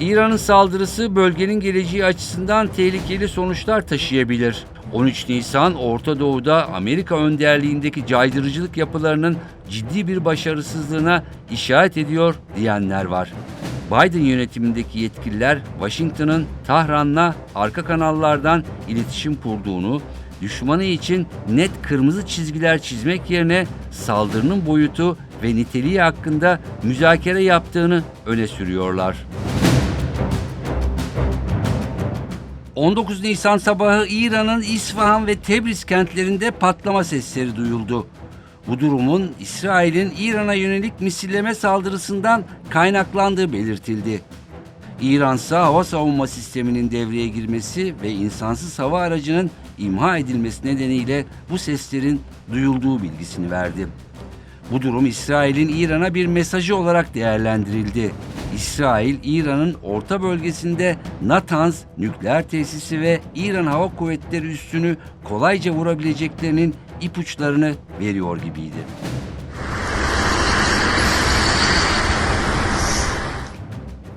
İran'ın saldırısı bölgenin geleceği açısından tehlikeli sonuçlar taşıyabilir. 13 Nisan Orta Doğu'da Amerika önderliğindeki caydırıcılık yapılarının ciddi bir başarısızlığına işaret ediyor diyenler var. Biden yönetimindeki yetkililer Washington'ın Tahran'la arka kanallardan iletişim kurduğunu, düşmanı için net kırmızı çizgiler çizmek yerine saldırının boyutu ve niteliği hakkında müzakere yaptığını öne sürüyorlar. 19 Nisan sabahı İran'ın İsfahan ve Tebriz kentlerinde patlama sesleri duyuldu. Bu durumun İsrail'in İran'a yönelik misilleme saldırısından kaynaklandığı belirtildi. İran ise hava savunma sisteminin devreye girmesi ve insansız hava aracının imha edilmesi nedeniyle bu seslerin duyulduğu bilgisini verdi. Bu durum İsrail'in İran'a bir mesajı olarak değerlendirildi. İsrail, İran'ın orta bölgesinde Natanz nükleer tesisi ve İran Hava Kuvvetleri üssünü kolayca vurabileceklerinin ipuçlarını veriyor gibiydi.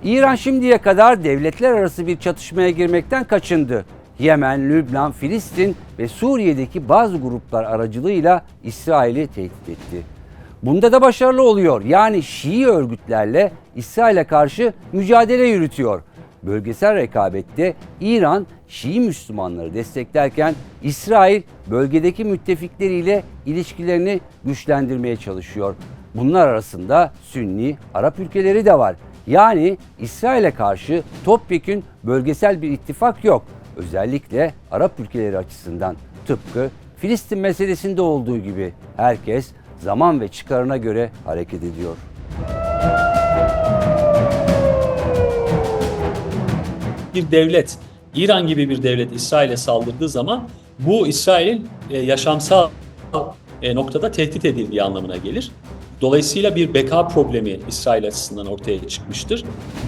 İran şimdiye kadar devletler arası bir çatışmaya girmekten kaçındı. Yemen, Lübnan, Filistin ve Suriye'deki bazı gruplar aracılığıyla İsrail'i tehdit etti. Bunda da başarılı oluyor. Yani Şii örgütlerle İsrail'e karşı mücadele yürütüyor. Bölgesel rekabette İran Şii Müslümanları desteklerken İsrail bölgedeki müttefikleriyle ilişkilerini güçlendirmeye çalışıyor. Bunlar arasında Sünni Arap ülkeleri de var. Yani İsrail'e karşı topyekün bölgesel bir ittifak yok. Özellikle Arap ülkeleri açısından tıpkı Filistin meselesinde olduğu gibi herkes zaman ve çıkarına göre hareket ediyor. bir devlet, İran gibi bir devlet İsrail'e saldırdığı zaman bu İsrail'in e, yaşamsal e, noktada tehdit edildiği anlamına gelir. Dolayısıyla bir beka problemi İsrail açısından ortaya çıkmıştır.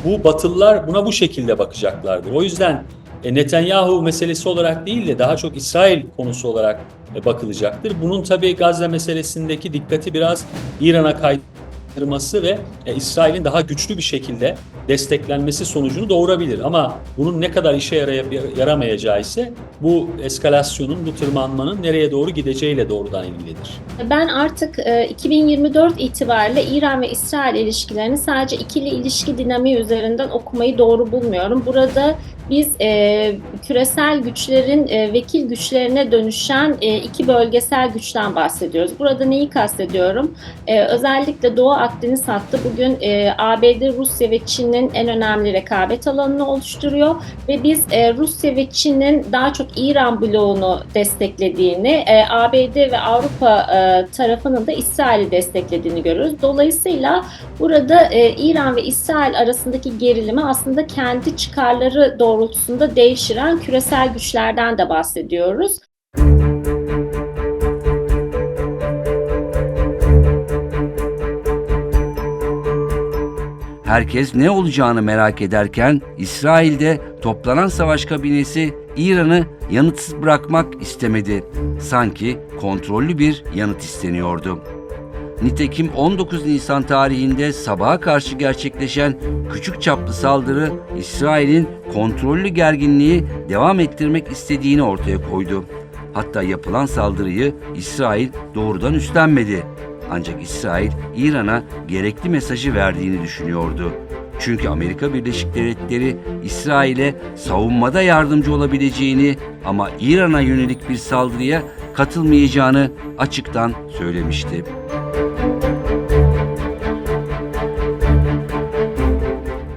Bu Batılılar buna bu şekilde bakacaklardır. O yüzden Netanyahu meselesi olarak değil de daha çok İsrail konusu olarak e, bakılacaktır. Bunun tabii Gazze meselesindeki dikkati biraz İran'a kaydırması ve e, İsrail'in daha güçlü bir şekilde desteklenmesi sonucunu doğurabilir. Ama bunun ne kadar işe yaramayacağı ise bu eskalasyonun, bu tırmanmanın nereye doğru gideceğiyle doğrudan ilgilidir. Ben artık e, 2024 itibariyle İran ve İsrail ilişkilerini sadece ikili ilişki dinamiği üzerinden okumayı doğru bulmuyorum. Burada biz e, küresel güçlerin e, vekil güçlerine dönüşen e, iki bölgesel güçten bahsediyoruz. Burada neyi kastediyorum? E, özellikle Doğu Akdeniz hattı bugün e, ABD, Rusya ve Çin'in en önemli rekabet alanını oluşturuyor ve biz e, Rusya ve Çin'in daha çok İran bloğunu desteklediğini, e, ABD ve Avrupa e, tarafının da İsrail'i desteklediğini görüyoruz. Dolayısıyla burada e, İran ve İsrail arasındaki gerilimi aslında kendi çıkarları doğrultusunda devşiren küresel güçlerden de bahsediyoruz. Herkes ne olacağını merak ederken İsrail'de toplanan savaş kabinesi İran'ı yanıtsız bırakmak istemedi. Sanki kontrollü bir yanıt isteniyordu. Nitekim 19 Nisan tarihinde sabaha karşı gerçekleşen küçük çaplı saldırı İsrail'in kontrollü gerginliği devam ettirmek istediğini ortaya koydu. Hatta yapılan saldırıyı İsrail doğrudan üstlenmedi. Ancak İsrail İran'a gerekli mesajı verdiğini düşünüyordu. Çünkü Amerika Birleşik Devletleri İsrail'e savunmada yardımcı olabileceğini ama İran'a yönelik bir saldırıya katılmayacağını açıktan söylemişti.